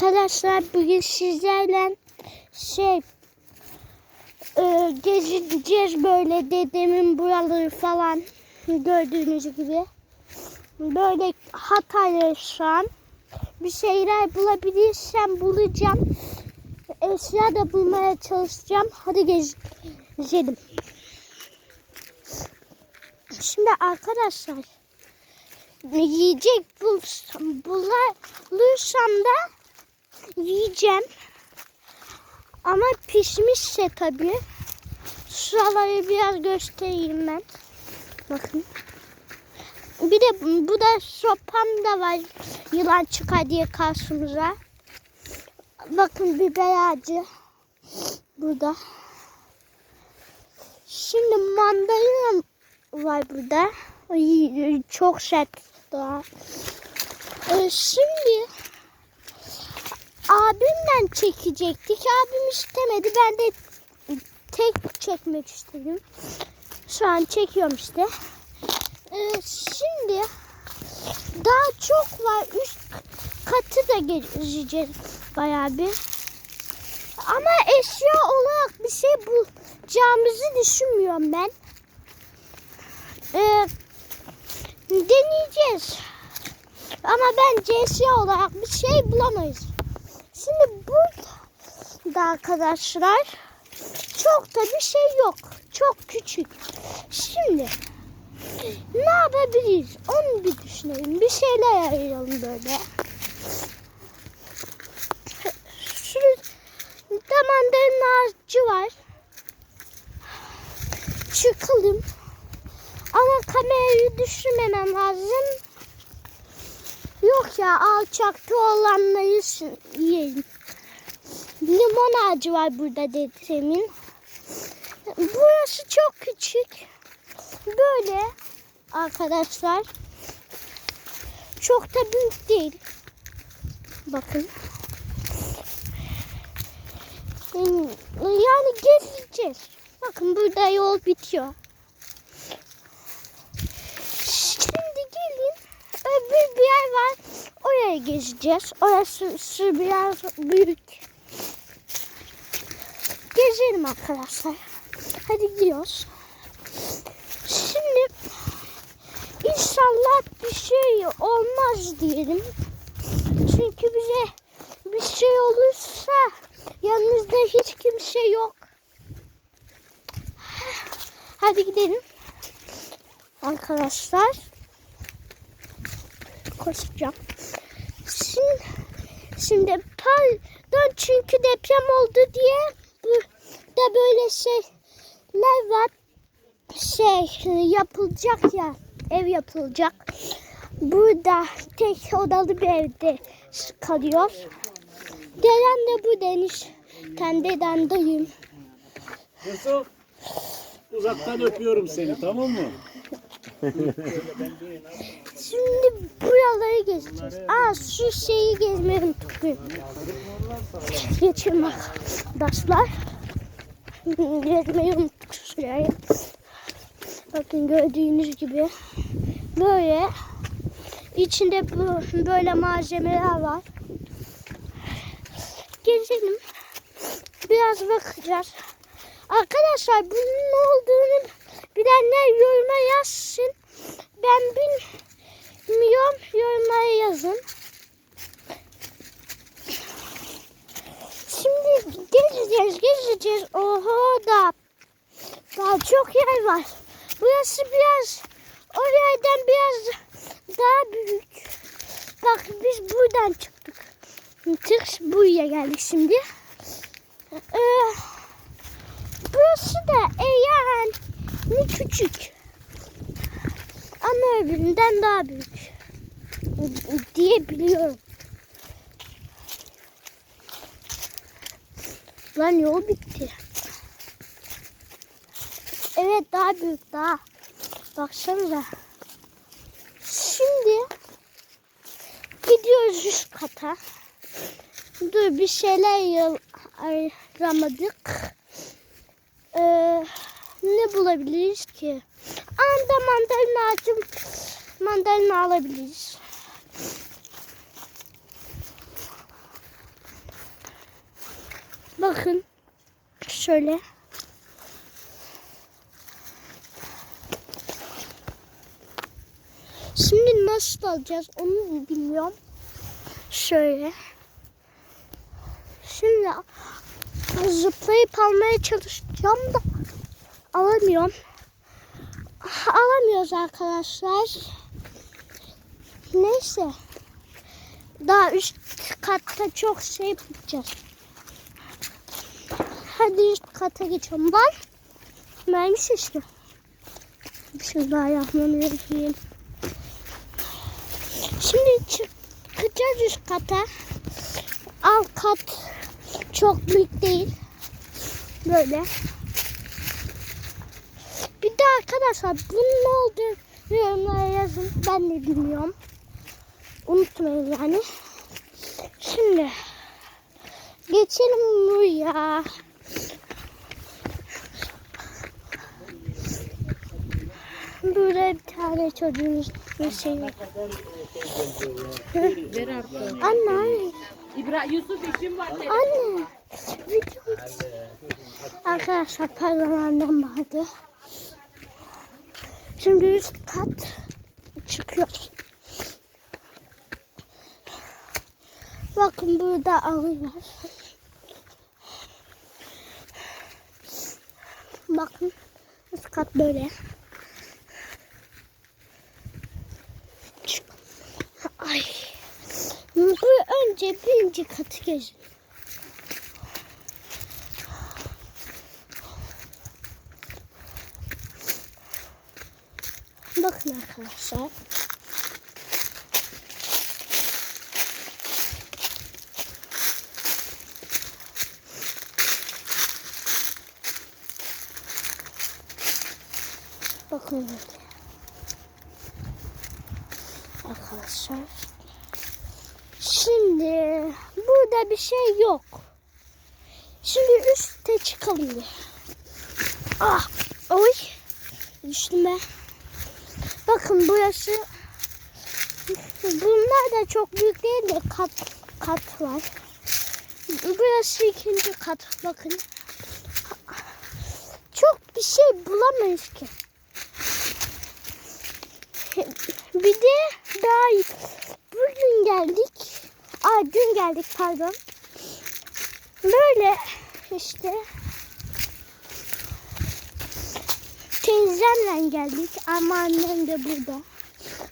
Arkadaşlar bugün sizlerle şey e, gezeceğiz böyle dedemin buraları falan gördüğünüz gibi. Böyle Hatay'da şu an bir şeyler bulabilirsem bulacağım. Eşya da bulmaya çalışacağım. Hadi gez gezelim. Şimdi arkadaşlar yiyecek bulsam, bulursam da yiyeceğim. Ama pişmişse tabii. Şuraları biraz göstereyim ben. Bakın. Bir de bu da sopam da var. Yılan çıkar diye karşımıza. Bakın biber ağacı. Burada. Şimdi mandalina var burada. Ay, çok sert daha. Ee, şimdi abimle çekecektik. Abim istemedi. Ben de tek çekmek istedim. Şu an çekiyorum işte. Ee, şimdi daha çok var. Üst katı da gezeceğiz bayağı bir. Ama eşya olarak bir şey bulacağımızı düşünmüyorum ben. Ee, deneyeceğiz. Ama bence eşya olarak bir şey bulamayız. Şimdi burada arkadaşlar çok da bir şey yok. Çok küçük. Şimdi ne yapabiliriz? Onu bir düşünelim. Bir şeyler arayalım böyle. Şurada mandalina ağacı var. Çıkalım. Ama kamerayı düşürmemem lazım. Yok ya alçakta olanları yiyelim. Limon ağacı var burada dedemin. Burası çok küçük. Böyle arkadaşlar. Çok da büyük değil. Bakın. Yani gezeceğiz. Bakın burada yol bitiyor. Şimdi gelin öbür bir yer var. Oraya gezeceğiz. Orası su biraz büyük. Gezelim arkadaşlar. Hadi gidiyoruz. Şimdi inşallah bir şey olmaz diyelim. Çünkü bize bir şey olursa yanımızda hiç kimse yok. Hadi gidelim. Arkadaşlar koşacağım. Şimdi, şimdi pardon çünkü deprem oldu diye burada böyle şeyler var. Şey yapılacak ya ev yapılacak. Burada tek odalı bir evde kalıyor. Gelen de bu deniz. Kendi dayım. Yusuf uzaktan öpüyorum seni tamam mı? Şimdi buraları gezeceğiz. Aa şu şeyi gezmeyi unuttuk. Geçelim arkadaşlar. Gezmeyi unuttuk şuraya. Bakın gördüğünüz gibi böyle içinde böyle malzemeler var. Gezelim. Biraz bakacağız. Arkadaşlar bunun ne olduğunu bilenler yoruma yazsın. Ben bilmiyorum. Yorumlara yazın. Şimdi gezeceğiz, gezeceğiz. Oho da daha çok yer var. Burası biraz o yerden biraz daha büyük. Bak biz buradan çıktık. Tık buraya geldik şimdi. Ee, burası da e, yani küçük. Ama öbüründen daha büyük. Diye biliyorum. Lan yol bitti. Evet daha büyük daha. Baksanıza. Şimdi gidiyoruz üst kata. Dur bir şeyler aramadık. Ee, ne bulabiliriz ki? Anda mandalina ağacım mandalina alabiliriz. Bakın. Şöyle. Şimdi nasıl alacağız onu bilmiyorum. Şöyle. Şimdi zıplayıp almaya çalışacağım da alamıyorum. Alamıyoruz arkadaşlar. Neyse. Daha üst katta çok şey yapacağız. Hadi üst kata geçelim. Lan. Mermi şişti. Bir şey. Şimdi çıkacağız üst kata. Alt kat çok büyük değil. Böyle. De arkadaşlar bunun ne olduğunu yorumlara yazın. Ben de bilmiyorum. Unutmayın yani. Şimdi geçelim buraya. Burada bir tane çocuğumuz bir şey var. Anne, anne. İbra Yusuf işim var. Anne. Arkadaşlar pardon annem vardı. Şimdi üst kat çıkıyoruz. Bakın burada arı var. Bakın üst kat böyle. Ay. Bu önce birinci katı gezin. Bakın arkadaşlar. Bakın böyle. Arkadaşlar. Şimdi burada bir şey yok. Şimdi üste çıkalım bir. Ah, oy. Düştüm ben. Bakın burası bunlar da çok büyük değil de kat kat var. Burası ikinci kat. Bakın. Çok bir şey bulamayız ki. Bir de daha bugün geldik. Aa dün geldik pardon. Böyle işte teyzemle geldik ama annem de burada.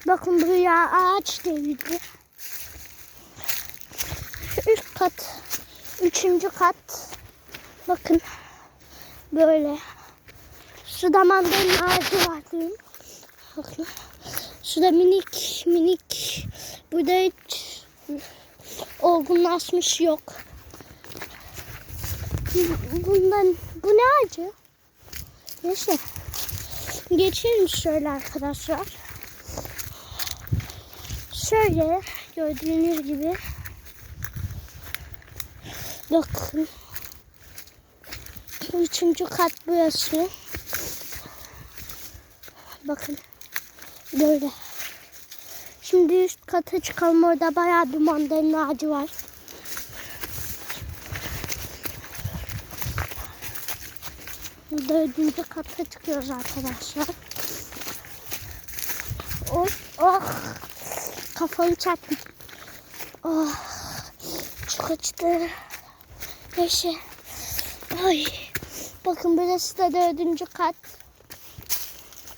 Bakın buraya ağaç devrildi. Üst kat, üçüncü kat. Bakın böyle. Suda mandalina ağacı var diyeyim. Bakın. Suda minik minik. Burada hiç olgunlaşmış yok. Bundan bu ne ağacı? Neyse. Geçelim şöyle arkadaşlar. Şöyle gördüğünüz gibi. Bakın. Üçüncü kat burası. Bakın. Böyle. Şimdi üst kata çıkalım. Orada bayağı bir mandalina ağacı var. Dördüncü kata çıkıyoruz arkadaşlar. Oh, oh. Kafamı çarptım. Oh. Çok acıdı. Neyse. Ay. Bakın burası da dördüncü kat.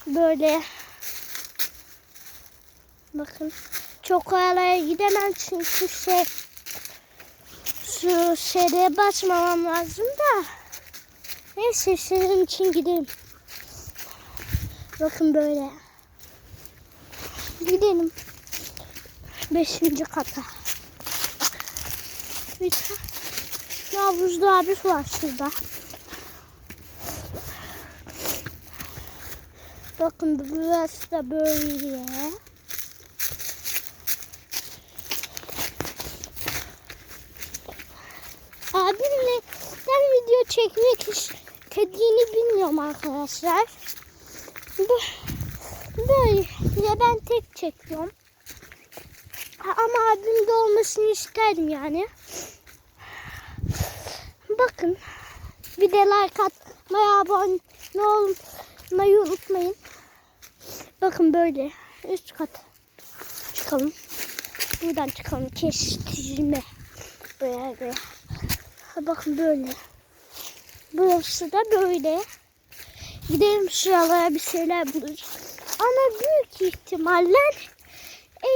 Böyle. Bakın. Çok oraya gidemem çünkü şey şu şeye basmamam lazım da. Neyse sizin için gideyim. Bakın böyle. Gidelim. Beşinci kata. Bir tane havuzlu abi var şurada. Bakın burası da böyle. Abimle ben video çekmek istediğini bilmiyorum arkadaşlar. Bu böyle ben tek çekiyorum. Ama abim de olmasını isterdim yani. bakın. Bir de like atmayı, abone olmayı unutmayın. Bakın böyle üst kat çıkalım. Buradan çıkalım. Kestirme. Böyle. Ha, bakın böyle. Burası da böyle. Gidelim şuralara bir şeyler buluruz. Ama büyük ihtimalle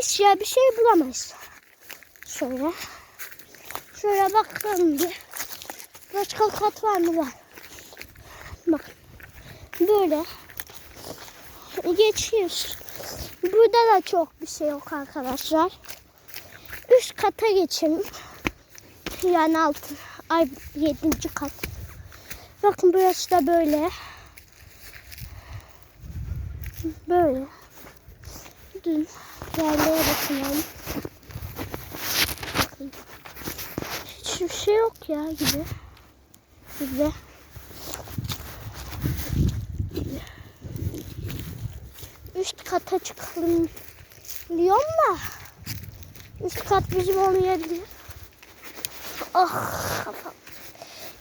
eşya bir şey bulamayız. Şöyle. Şöyle bakalım bir. Başka kat var mı var? Bak. Böyle. Geçiyoruz. Burada da çok bir şey yok arkadaşlar. Üst kata geçelim. Yani altı. Ay yedinci kat. Bakın burası da böyle. Böyle. Dün yerlere bakın. Bakın. Hiçbir şey yok ya gibi. Gibi. Üst kata çıkalım diyorum da üst kat bizim olmayabilir. Ah kafam.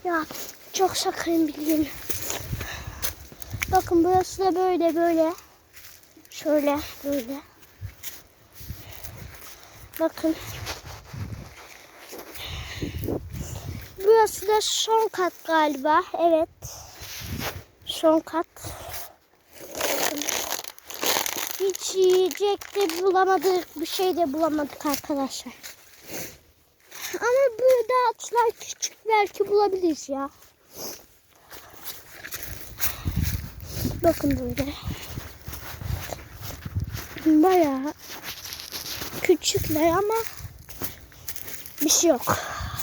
Ya çok sakın bilgin. Bakın burası da böyle böyle. Şöyle böyle. Bakın. Burası da son kat galiba. Evet. Son kat. Bakın. Hiç yiyecek de bulamadık. Bir şey de bulamadık arkadaşlar. Ama burada atlar küçük belki bulabiliriz ya. Bakın böyle. Bayağı küçükler ama bir şey yok.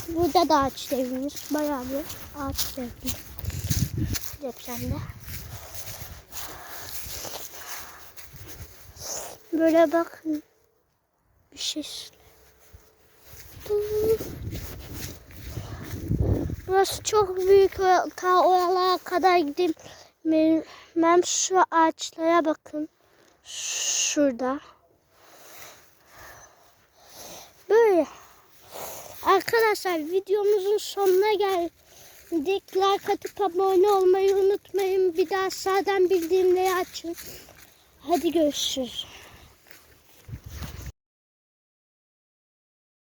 Burada da ağaç devrilmiş. Bayağı bir ağaç devrilmiş. Depremde. Böyle bakın. Bir şey. Burası çok büyük. Ta oralara kadar gidemem. Şu ağaçlara bakın. Şurada. Böyle. Arkadaşlar videomuzun sonuna geldik. Like atıp abone olmayı unutmayın. Bir daha sağdan bildirimleri açın. Hadi görüşürüz.